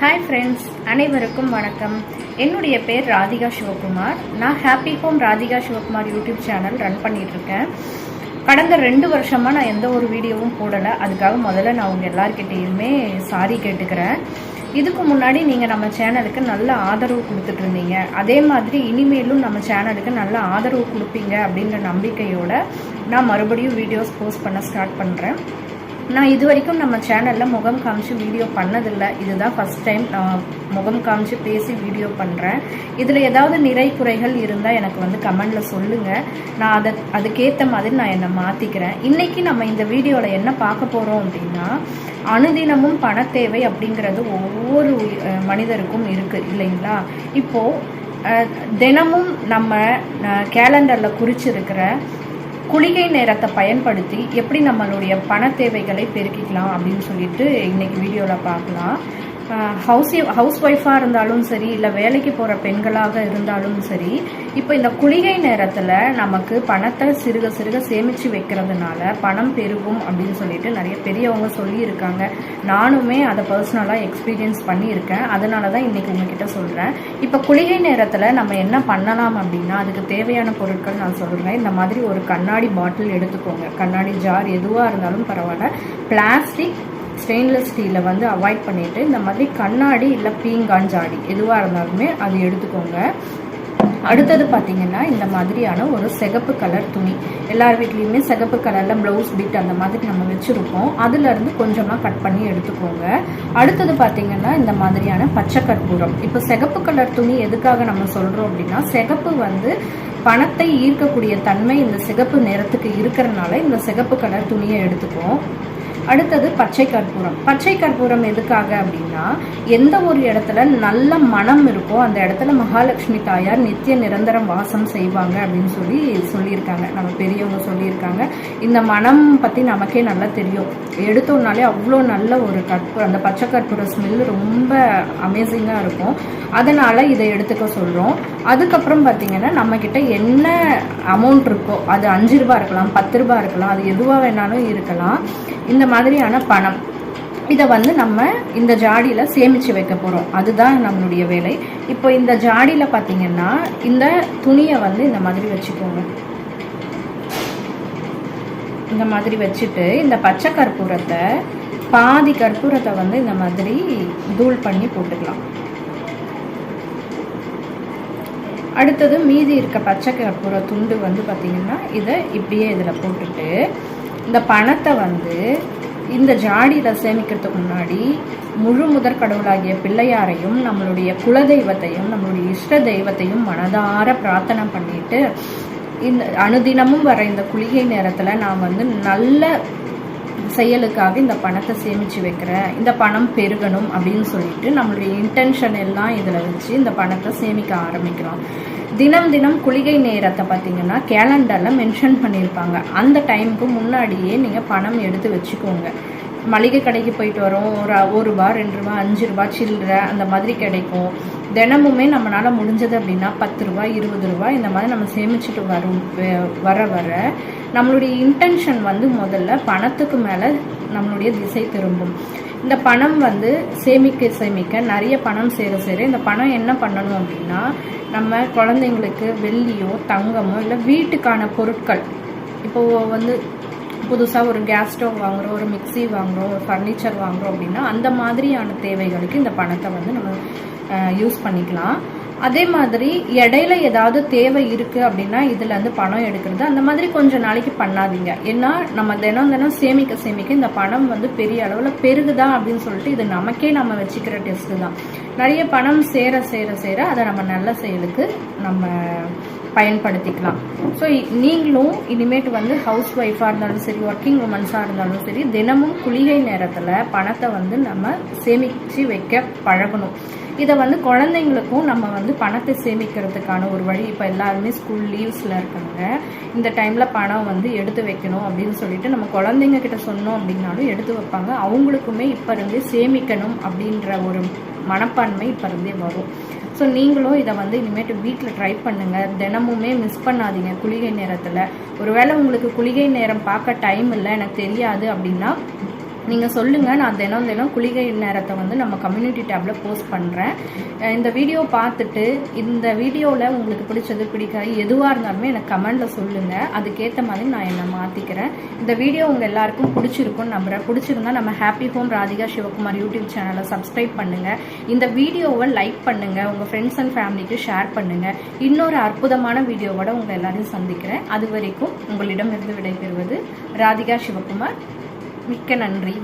Hi friends அனைவருக்கும் வணக்கம். என்னுடைய பேர் ராதிகா சிவகுமார். நான் happy home Radhika Sivakumar YouTube channel run பண்ணிகிட்ருக்கேன் கடந்த ரெண்டு வருஷமாக நான் எந்த ஒரு வீடியோவும் போடலை. அதுக்காக முதல்ல நான் உங்கள் எல்லார்கிட்டேயுமே சாரி கேட்டுக்கிறேன். இதுக்கு முன்னாடி நீங்கள் நம்ம சேனலுக்கு நல்ல ஆதரவு கொடுத்துட்ருந்தீங்க அதே மாதிரி இனிமேலும் நம்ம சேனலுக்கு நல்ல ஆதரவு கொடுப்பீங்க அப்படின்ற நம்பிக்கையோடு நான் மறுபடியும் வீடியோஸ் போஸ்ட் பண்ண ஸ்டார்ட் பண்ணுறேன் நான் இது வரைக்கும் நம்ம சேனலில் முகம் காமிச்சு வீடியோ பண்ணதில்லை. இதுதான் ஃபஸ்ட் டைம் நான் முகம் காமிச்சு பேசி வீடியோ பண்ணுறேன் இதில் ஏதாவது நிறை குறைகள் இருந்தால் எனக்கு வந்து கமெண்டில் சொல்லுங்கள் நான் அதை அதுக்கேற்ற மாதிரி நான் என்னை மாற்றிக்கிறேன் இன்றைக்கி நம்ம இந்த வீடியோவில் என்ன பார்க்க போகிறோம் அப்படின்னா அனுதினமும் பண தேவை அப்படிங்கிறது ஒவ்வொரு மனிதருக்கும் இருக்குது இல்லைங்களா? இப்போது தினமும் நம்ம கேலண்டரில் குறிச்சிருக்கிற குளிகை நேரத்தை பயன்படுத்தி எப்படி நம்மளுடைய பண தேவைகளை பெருக்கிக்கலாம் அப்படின்னு சொல்லிட்டு இன்னைக்கு வீடியோவில் பார்க்கலாம். ஹவுஸ் ஹவுஸ் ஒய்ஃபாக இருந்தாலும் சரி இல்லை வேலைக்கு போகிற பெண்களாக இருந்தாலும் சரி இப்போ இந்த குளிகை நேரத்தில் நமக்கு பணத்தை சிறுக சிறுக சேமித்து வைக்கிறதுனால பணம் பெருகும் அப்படின்னு சொல்லிட்டு நிறைய பெரியவங்க சொல்லியிருக்காங்க. நானுமே அதை பர்சனலாக எக்ஸ்பீரியன்ஸ் பண்ணியிருக்கேன். அதனால தான் இன்னைக்கு உங்ககிட்ட சொல்கிறேன் இப்போ குளிகை நேரத்தில் நம்ம என்ன பண்ணலாம் அப்படின்னா அதுக்கு தேவையான பொருட்கள் நான் சொல்கிறேன் இந்த மாதிரி ஒரு கண்ணாடி பாட்டில் எடுத்துக்கோங்க. கண்ணாடி ஜார் எதுவாக இருந்தாலும் பரவாயில்ல. பிளாஸ்டிக் ஸ்டெயின்லெஸ் ஸ்டீலை வந்து அவாய்ட் பண்ணிவிட்டு இந்த மாதிரி கண்ணாடி இல்லை பீங்கான் ஜாடி எதுவாக இருந்தாலுமே அது எடுத்துக்கோங்க. அடுத்தது பார்த்தீங்கன்னா இந்த மாதிரியான ஒரு சிகப்பு கலர் துணி. எல்லார் வீட்லேயுமே சிகப்பு கலரில் ப்ளவுஸ் பிட் அந்த மாதிரி நம்ம வச்சுருப்போம். அதுலேருந்து கொஞ்சமாக கட் பண்ணி எடுத்துக்கோங்க. அடுத்தது பார்த்தீங்கன்னா இந்த மாதிரியான பச்சை கற்பூரம். இப்போ சிகப்பு கலர் துணி எதுக்காக நம்ம சொல்கிறோம் அப்படின்னா சிகப்பு வந்து பணத்தை ஈர்க்கக்கூடிய தன்மை இந்த சிகப்பு நிறத்துக்கு இருக்கிறனால இந்த சிகப்பு கலர் துணியை எடுத்துக்குவோம். அடுத்தது பச்சை கற்பூரம். பச்சை கற்பூரம் எதுக்காக அப்படின்னா எந்த ஒரு இடத்துல நல்ல மனம் இருக்கோ அந்த இடத்துல மகாலட்சுமி தாயார் நித்திய நிரந்தரம் வாசம் செய்வாங்க அப்படின்னு சொல்லி சொல்லியிருக்காங்க. நம்ம பெரியவங்க சொல்லியிருக்காங்க. இந்த மனம் பற்றி நமக்கே நல்லா தெரியும். எடுத்தோம்னாலே அவ்வளோ நல்ல ஒரு கற்பூரம் அந்த பச்சை கற்பூர ஸ்மெல் ரொம்ப அமேசிங்காக இருக்கும். அதனால் இதை எடுத்துக்க சொல்கிறோம் அதுக்கப்புறம் பார்த்தீங்கன்னா நம்மக்கிட்ட என்ன அமௌண்ட் இருக்கோ அது அஞ்சு ரூபா இருக்கலாம் பத்து ரூபா இருக்கலாம் அது எதுவாக வேணாலும் இருக்கலாம். இந்த மாதிரியான பணம். இதை வந்து நம்ம இந்த ஜாடியில் சேமித்து வைக்க போகிறோம் அதுதான் நம்மளுடைய வேலை. இப்போ இந்த ஜாடியில் பார்த்தீங்கன்னா இந்த துணியை வந்து இந்த மாதிரி வச்சுக்கோங்க. இந்த மாதிரி வச்சுட்டு இந்த பச்சை கற்பூரத்தை பாதி கற்பூரத்தை வந்து இந்த மாதிரி தூள் பண்ணி போட்டுக்கலாம். அடுத்தது மீதி இருக்க பச்சை கற்பூர துண்டு வந்து பார்த்திங்கன்னா இதை இப்படியே இதில் போட்டுட்டு இந்த பணத்தை வந்து இந்த ஜாடியில் சேமிக்கிறதுக்கு முன்னாடி முழு முதற் கடவுளாகிய பிள்ளையாரையும் நம்மளுடைய குலதெய்வத்தையும் நம்மளுடைய இஷ்ட தெய்வத்தையும் மனதார பிரார்த்தனை பண்ணிட்டு இந்த அனுதினமும் வர இந்த குளிகை நேரத்தில் நான் வந்து நல்ல செயலுக்காக இந்த பணத்தை சேமித்து வைக்கிறேன் இந்த பணம் பெருகணும் அப்படின்னு சொல்லிட்டு நம்மளுடைய இன்டென்ஷன் எல்லாம் இதில் வச்சு இந்த பணத்தை சேமிக்க ஆரம்பிக்கிறோம். தினம் தினம் குளிகை நேரத்தை பார்த்தீங்கன்னா கேலண்டரில் மென்ஷன் பண்ணியிருப்பாங்க. அந்த டைமுக்கு முன்னாடியே நீங்கள் பணம் எடுத்து வச்சுக்கோங்க. மளிகை கடைக்கு போயிட்டு வரோம். ஒரு ஒரு ரூபா ரெண்டு ரூபா அஞ்சு ரூபா சில்லற அந்த மாதிரி கிடைக்கும். தினமுமே நம்மளால் முடிஞ்சது அப்படின்னா பத்து ரூபா இருபது ரூபாய் இந்த மாதிரி நம்ம சேமிச்சுட்டு வரும் வர வர நம்மளுடைய இன்டென்ஷன் வந்து முதல்ல பணத்துக்கு மேலே நம்மளுடைய திசை திரும்பும். இந்த பணம் வந்து சேமிக்க சேமிக்க நிறைய பணம் சேர சேர இந்த பணம் என்ன பண்ணணும் அப்படின்னா நம்ம குழந்தைங்களுக்கு வெள்ளியோ தங்கமோ இல்லை வீட்டுக்கான பொருட்கள். இப்போ வந்து புதுசாக ஒரு கேஸ் ஸ்டவ் வாங்குறோம் ஒரு மிக்ஸி வாங்குறோம் ஒரு ஃபர்னிச்சர் வாங்குறோம் அப்படின்னா அந்த மாதிரியான தேவைகளுக்கு இந்த பணத்தை வந்து நம்ம யூஸ் பண்ணிக்கலாம். அதே மாதிரி இடையில ஏதாவது தேவை இருக்கு அப்படின்னா இதுல இருந்து பணம் எடுக்கிறது. அந்த மாதிரி கொஞ்சம் நாளைக்கு பண்ணாதீங்க. ஏன்னா நம்ம தினம் தினம் சேமிக்க சேமிக்க இந்த பணம் வந்து பெரிய அளவுல பெருகுதா அப்படின்னு சொல்லிட்டு இது நமக்கே நம்ம வச்சுக்கிற டெஸ்ட் தான். நிறைய பணம் சேர சேர சேர அதை நம்ம நல்ல செயலுக்கு நம்ம பயன்படுத்திக்கலாம். ஸோ நீங்களும் இனிமேட்டு வந்து ஹவுஸ் ஒய்ஃபாக இருந்தாலும் சரி ஒர்க்கிங் உமன்ஸாக இருந்தாலும் சரி தினமும் குளிகை நேரத்தில் பணத்தை வந்து நம்ம சேமித்து வைக்க பழகணும். இதை வந்து குழந்தைங்களுக்கும் நம்ம வந்து பணத்தை சேமிக்கிறதுக்கான ஒரு வழி. இப்போ எல்லாருமே ஸ்கூல் லீவ்ஸில் இருக்காங்க. இந்த டைமில் பணம் வந்து எடுத்து வைக்கணும் அப்படின்னு சொல்லிட்டு நம்ம குழந்தைங்க கிட்ட சொன்னோம் அப்படின்னாலும் எடுத்து வைப்பாங்க. அவங்களுக்குமே இப்போ இருந்தே சேமிக்கணும் அப்படின்ற ஒரு மனப்பான்மை இப்போ இருந்தே வரும். ஸோ நீங்களும் இதை வந்து இனிமேட்டு வீட்டில் ட்ரை பண்ணுங்கள் தினமுமே மிஸ் பண்ணாதீங்க குளிகை நேரத்தில். ஒருவேளை உங்களுக்கு குளிகை நேரம் பார்க்க டைம் இல்லை எனக்கு தெரியாது அப்படின்னா நீங்கள் சொல்லுங்கள் நான் தினம் தினம் குளிகை நேரத்தை வந்து நம்ம கம்யூனிட்டி டேப்பில் போஸ்ட் பண்ணுறேன் இந்த வீடியோ பார்த்துட்டு இந்த வீடியோவில் உங்களுக்கு பிடிச்சது பிடிக்காது எதுவாக இருந்தாலுமே எனக்கு கமெண்டில் சொல்லுங்கள் அதுக்கேற்ற மாதிரி நான் என்னை மாற்றிக்கிறேன் இந்த வீடியோ உங்கள் எல்லாருக்கும் பிடிச்சிருக்கும்னு நம்புகிறேன் பிடிச்சிருந்தா நம்ம happy home Radhika Sivakumar YouTube சேனலை சப்ஸ்கிரைப் பண்ணுங்கள் இந்த வீடியோவை லைக் பண்ணுங்கள் உங்கள் ஃப்ரெண்ட்ஸ் அண்ட் ஃபேமிலிக்கு ஷேர் பண்ணுங்கள் இன்னொரு அற்புதமான வீடியோவோட உங்கள் எல்லாரையும் சந்திக்கிறேன். அது வரைக்கும் உங்களிடம் இருந்து விடைபெறுவது ராதிகா சிவகுமார். மிக்க நன்றி.